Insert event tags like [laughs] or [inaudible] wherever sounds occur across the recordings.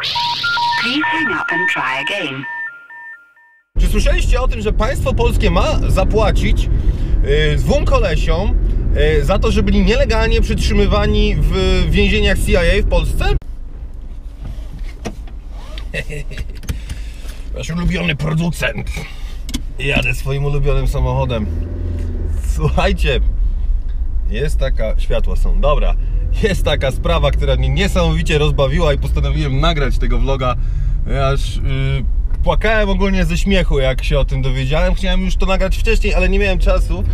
Please hang up and try again. Czy słyszeliście o tym, że państwo polskie ma zapłacić yy, dwóm kolesiom yy, za to, że byli nielegalnie przytrzymywani w więzieniach CIA w Polsce? [laughs] Nasz ulubiony producent. Jadę swoim ulubionym samochodem. Słuchajcie, jest taka. Światła są, dobra. Jest taka sprawa, która mnie niesamowicie rozbawiła i postanowiłem nagrać tego vloga. Aż yy, płakałem ogólnie ze śmiechu, jak się o tym dowiedziałem. Chciałem już to nagrać wcześniej, ale nie miałem czasu.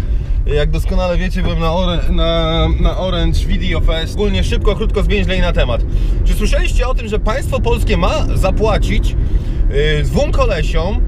Jak doskonale wiecie, byłem na, Orange, na, na Orange Video Fest. Ogólnie szybko, krótko, zwięźlej na temat. Czy słyszeliście o tym, że państwo polskie ma zapłacić yy, dwóm kolesiom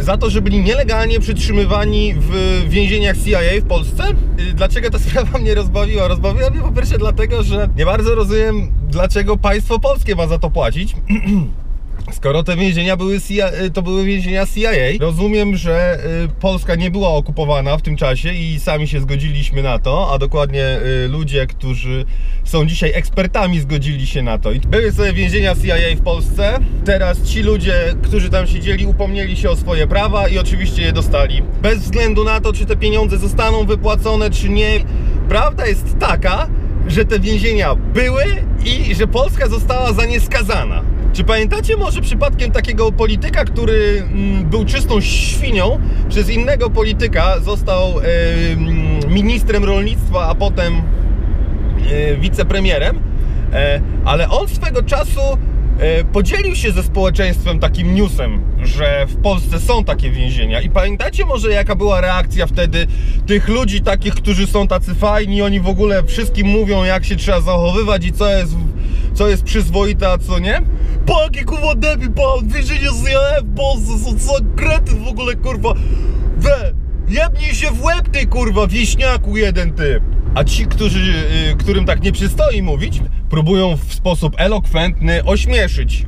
za to, że byli nielegalnie przytrzymywani w więzieniach CIA w Polsce? Yy, Dlaczego ta [laughs] sprawa mnie rozbawiła? Rozbawiła mnie po pierwsze dlatego, że nie bardzo rozumiem, dlaczego państwo polskie ma za to płacić. [clears throat] Skoro te więzienia były CIA, to były więzienia CIA, rozumiem, że y, Polska nie była okupowana w tym czasie i sami się zgodziliśmy na to, a dokładnie y, ludzie, którzy są dzisiaj ekspertami, zgodzili się na to. I były sobie więzienia CIA w Polsce. Teraz ci ludzie, którzy tam siedzieli, upomnieli się o swoje prawa i oczywiście je dostali. Bez względu na to, czy te pieniądze zostaną wypłacone, czy nie. Prawda jest taka, że te więzienia były i że Polska została za nie skazana. Czy pamiętacie może przypadkiem takiego polityka, który mm, był czystą świnią, przez innego polityka został ministrem rolnictwa, a potem e, wicepremierem, e, ale on swego czasu e, podzielił się ze społeczeństwem takim newsem, że w Polsce są takie więzienia. I pamiętacie może jaka była reakcja wtedy tych ludzi takich, którzy są tacy fajni, oni w ogóle wszystkim mówią jak się trzeba zachowywać i co jest, co jest przyzwoite, a co nie? Po jaki kurwa debil, po więzienie z CIA w Polsce są co w ogóle kurwa. We, jebnij się w łeb ty kurwa, wieśniaku jeden ty. A ci, którzy, y, którym tak nie przystoi mówić, próbują w sposób elokwentny ośmieszyć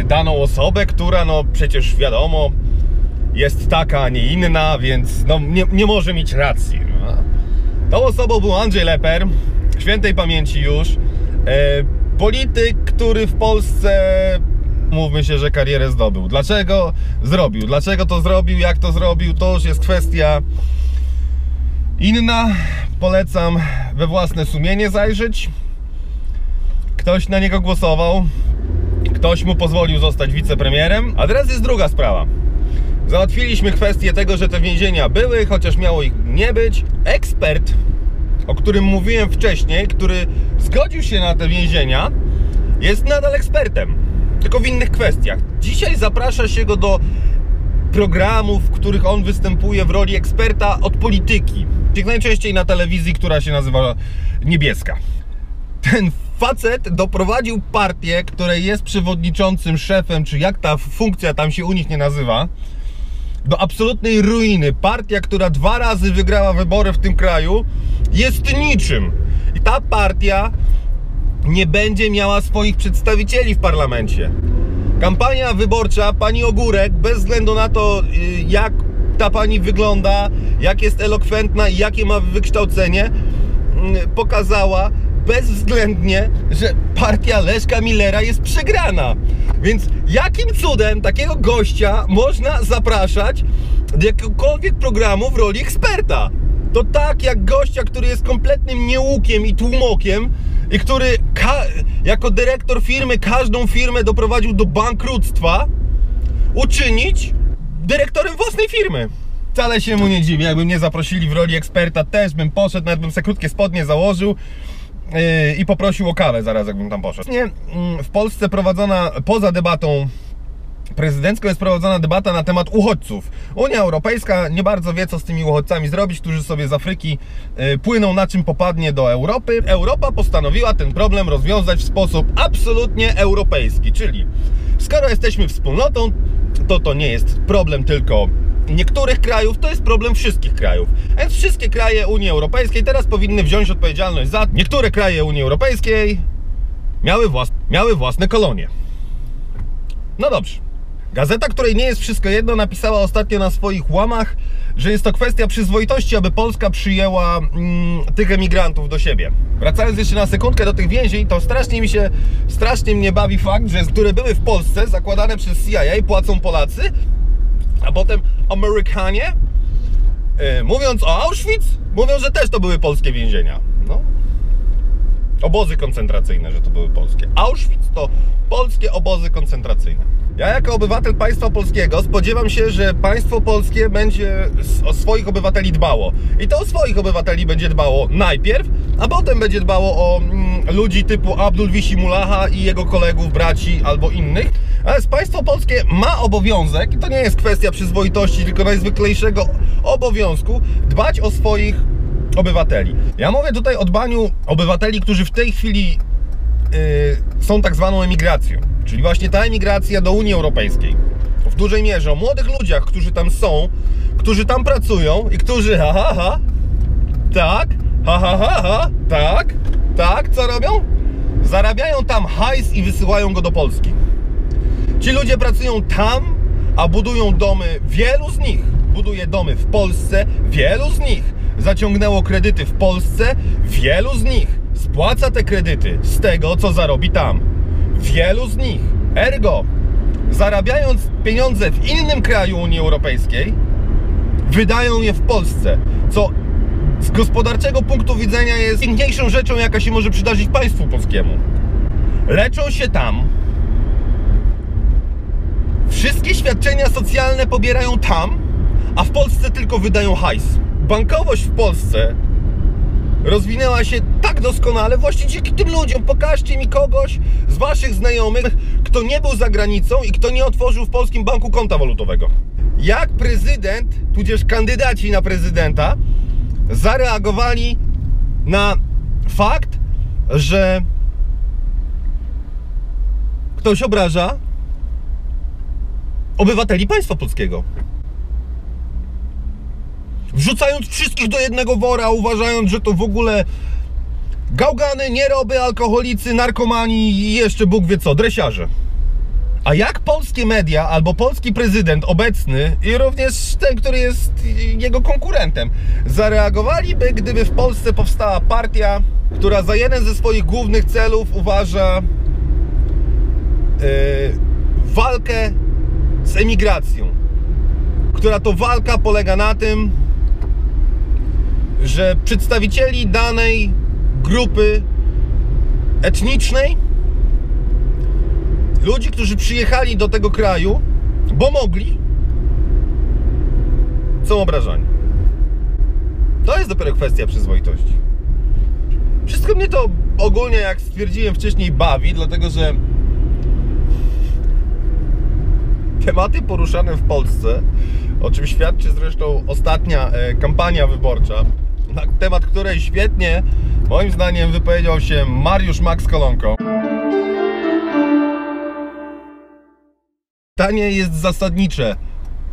y, daną osobę, która no przecież wiadomo jest taka, a nie inna, więc no nie, nie może mieć racji. No. Tą osobą był Andrzej Leper, świętej pamięci już, e, polityk, który w Polsce mówmy się, że karierę zdobył. Dlaczego zrobił? Dlaczego to zrobił? Jak to zrobił? To już jest kwestia inna. Polecam we własne sumienie zajrzeć. Ktoś na niego głosował. Ktoś mu pozwolił zostać wicepremierem. A teraz jest druga sprawa. Załatwiliśmy kwestię tego, że te więzienia były, chociaż miało ich nie być. Ekspert, o którym mówiłem wcześniej, który zgodził się na te więzienia, jest nadal ekspertem, tylko w innych kwestiach. Dzisiaj zaprasza się go do programów, w których on występuje w roli eksperta od polityki. Najczęściej na telewizji, która się nazywa Niebieska. Ten facet doprowadził partię, której jest przewodniczącym, szefem, czy jak ta funkcja tam się u nich nie nazywa, do absolutnej ruiny. Partia, która dwa razy wygrała wybory w tym kraju, jest niczym. I ta partia nie będzie miała swoich przedstawicieli w parlamencie. Kampania wyborcza pani Ogórek, bez względu na to, y, jak ta pani wygląda, jak jest elokwentna i jakie ma wykształcenie, mm, pokazała bezwzględnie, że partia Leszka Millera jest przegrana. Więc jakim cudem takiego gościa można zapraszać do jakiegokolwiek programu w roli eksperta? To tak jak gościa, który jest kompletnym niełukiem i tłumokiem i który jako dyrektor firmy każdą firmę doprowadził do bankructwa, uczynić dyrektorem własnej firmy. Wcale się mu nie dziwię, jakby mnie zaprosili w roli eksperta, też bym poszedł, nawet bym sobie krótkie spodnie założył i poprosił o kawę zaraz, jakbym tam poszedł. Mm, w Polsce prowadzona poza debatą prezydencką jest prowadzona debata na temat uchodźców. Unia Europejska nie bardzo wie, co z tymi uchodźcami zrobić, którzy sobie z Afryki y, płyną na czym popadnie do Europy. Europa postanowiła ten problem rozwiązać w sposób absolutnie europejski, czyli skoro jesteśmy wspólnotą, to to nie jest problem tylko niektórych krajów, to jest problem wszystkich krajów. Więc wszystkie kraje Unii Europejskiej teraz powinny wziąć odpowiedzialność za niektóre kraje Unii Europejskiej miały, włas miały własne kolonie. No dobrze. Gazeta, której nie jest wszystko jedno, napisała ostatnio na swoich łamach, że jest to kwestia przyzwoitości, aby Polska przyjęła mm, tych emigrantów do siebie. Wracając jeszcze na sekundkę do tych więzień, to strasznie mi się, strasznie mnie bawi fakt, że które były w Polsce, zakładane przez CIA, płacą Polacy, a potem Amerykanie, yy, mówiąc o Auschwitz, mówią, że też to były polskie więzienia. No, Obozy koncentracyjne, że to były polskie. Auschwitz to polskie obozy koncentracyjne. Ja jako obywatel państwa polskiego spodziewam się, że państwo polskie będzie o swoich obywateli dbało. I to o swoich obywateli będzie dbało najpierw, a potem będzie dbało o mm, ludzi typu Abdul Wisi Mulaha i jego kolegów, braci albo innych. Ale państwo polskie ma obowiązek, i to nie jest kwestia przyzwoitości, tylko najzwyklejszego obowiązku, dbać o swoich obywateli. Ja mówię tutaj o dbaniu obywateli, którzy w tej chwili yy, są tak zwaną emigracją, czyli właśnie ta emigracja do Unii Europejskiej. W dużej mierze o młodych ludziach, którzy tam są, którzy tam pracują i którzy ha ha ha, tak, ha ha ha ha, tak, tak, co robią? Zarabiają tam hajs i wysyłają go do Polski. Ci ludzie pracują tam, a budują domy, wielu z nich buduje domy w Polsce, wielu z nich zaciągnęło kredyty w Polsce, wielu z nich spłaca te kredyty z tego, co zarobi tam. Wielu z nich, ergo, zarabiając pieniądze w innym kraju Unii Europejskiej, wydają je w Polsce, co z gospodarczego punktu widzenia jest piękniejszą rzeczą, jaka się może przydarzyć państwu polskiemu. Leczą się tam, wszystkie świadczenia socjalne pobierają tam, a w Polsce tylko wydają hajs bankowość w Polsce rozwinęła się tak doskonale właśnie dzięki tym ludziom. Pokażcie mi kogoś z waszych znajomych, kto nie był za granicą i kto nie otworzył w polskim banku konta walutowego. Jak prezydent, tudzież kandydaci na prezydenta zareagowali na fakt, że ktoś obraża obywateli państwa polskiego wrzucając wszystkich do jednego wora, uważając, że to w ogóle gałgany, nieroby, alkoholicy, narkomani i jeszcze Bóg wie co, dresiarze. A jak polskie media albo polski prezydent obecny i również ten, który jest jego konkurentem, zareagowaliby, gdyby w Polsce powstała partia, która za jeden ze swoich głównych celów uważa yy, walkę z emigracją, która to walka polega na tym, że przedstawicieli danej grupy etnicznej, ludzi, którzy przyjechali do tego kraju, bo mogli, są obrażani. To jest dopiero kwestia przyzwoitości. Wszystko mnie to ogólnie, jak stwierdziłem wcześniej, bawi, dlatego że tematy poruszane w Polsce, o czym świadczy zresztą ostatnia e, kampania wyborcza, na temat której świetnie, moim zdaniem, wypowiedział się Mariusz Max Kolonko. Pytanie jest zasadnicze.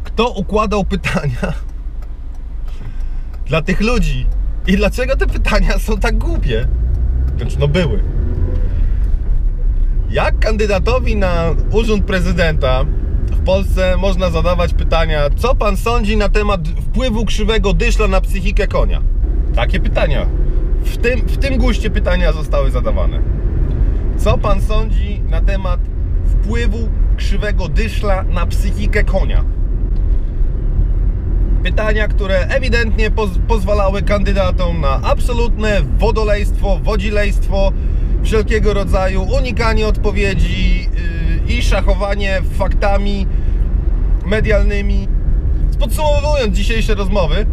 Kto układał pytania dla tych ludzi? I dlaczego te pytania są tak głupie? Znaczy, no były. Jak kandydatowi na urząd prezydenta w Polsce można zadawać pytania, co pan sądzi na temat wpływu krzywego dyszla na psychikę konia? Takie pytania. W tym, w tym guście pytania zostały zadawane. Co pan sądzi na temat wpływu krzywego dyszla na psychikę konia? Pytania, które ewidentnie poz pozwalały kandydatom na absolutne wodolejstwo, wodzilejstwo wszelkiego rodzaju, unikanie odpowiedzi yy, i szachowanie faktami medialnymi. Podsumowując dzisiejsze rozmowy,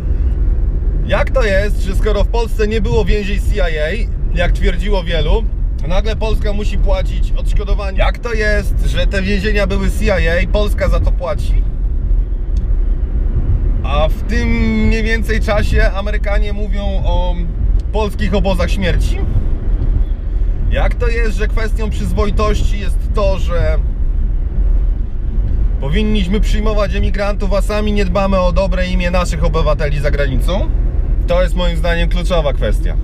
jak to jest, że skoro w Polsce nie było więzień CIA, jak twierdziło wielu, nagle Polska musi płacić odszkodowanie? Jak to jest, że te więzienia były CIA, Polska za to płaci? A w tym mniej więcej czasie Amerykanie mówią o polskich obozach śmierci? Jak to jest, że kwestią przyzwoitości jest to, że powinniśmy przyjmować emigrantów, a sami nie dbamy o dobre imię naszych obywateli za granicą? To jest moim zdaniem kluczowa kwestia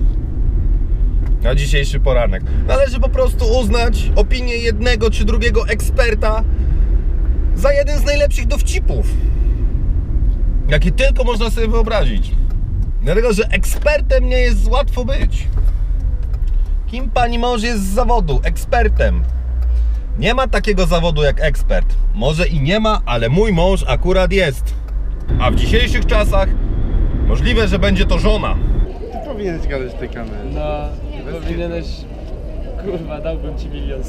na dzisiejszy poranek. Należy po prostu uznać opinię jednego czy drugiego eksperta za jeden z najlepszych dowcipów, jaki tylko można sobie wyobrazić. Dlatego, że ekspertem nie jest łatwo być. Kim pani mąż jest z zawodu? Ekspertem. Nie ma takiego zawodu jak ekspert. Może i nie ma, ale mój mąż akurat jest. A w dzisiejszych czasach możliwe, że będzie to żona. Ty powinieneś gadać tej kamerze. No, powinieneś... Kurwa, dałbym ci milion.